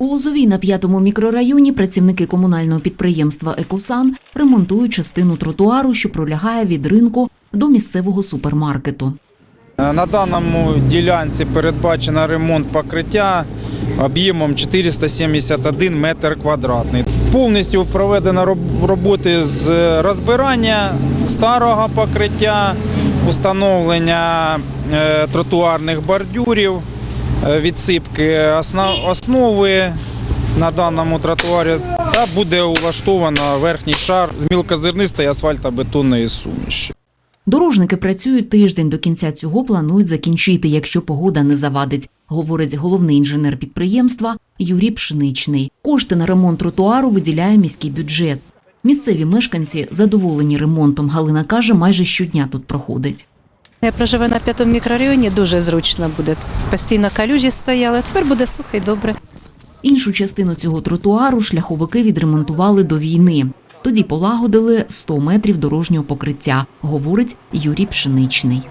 У Лозовій на п'ятому мікрорайоні працівники комунального підприємства Екосан ремонтують частину тротуару, що пролягає від ринку до місцевого супермаркету. Е, На даному ділянці передбачено ремонт покриття об'ємом 471 метр квадратний. Повністю проведено роботи з розбирання старого покриття, установлення е, тротуарних бордюрів, відсипки основи на даному тротуарі та буде улаштовано верхній шар з мілкозернистої асфальтобетонної суміші. Дорожники працюють тиждень до кінця цього планують закінчити, якщо погода не завадить, говорить головний інженер підприємства Юрій Пшеничний. Кошти на ремонт тротуару виділяє міський бюджет. Місцеві мешканці задоволені ремонтом. Галина каже, майже щодня тут проходить. Я проживаю на п'ятому мікрорайоні, дуже зручно буде. Постійно калюжі стояли, тепер буде сухо і добре. Іншу частину цього тротуару шляховики відремонтували до війни. Тоді полагодили 100 метрів дорожнього покриття, говорить Юрій Пшеничний.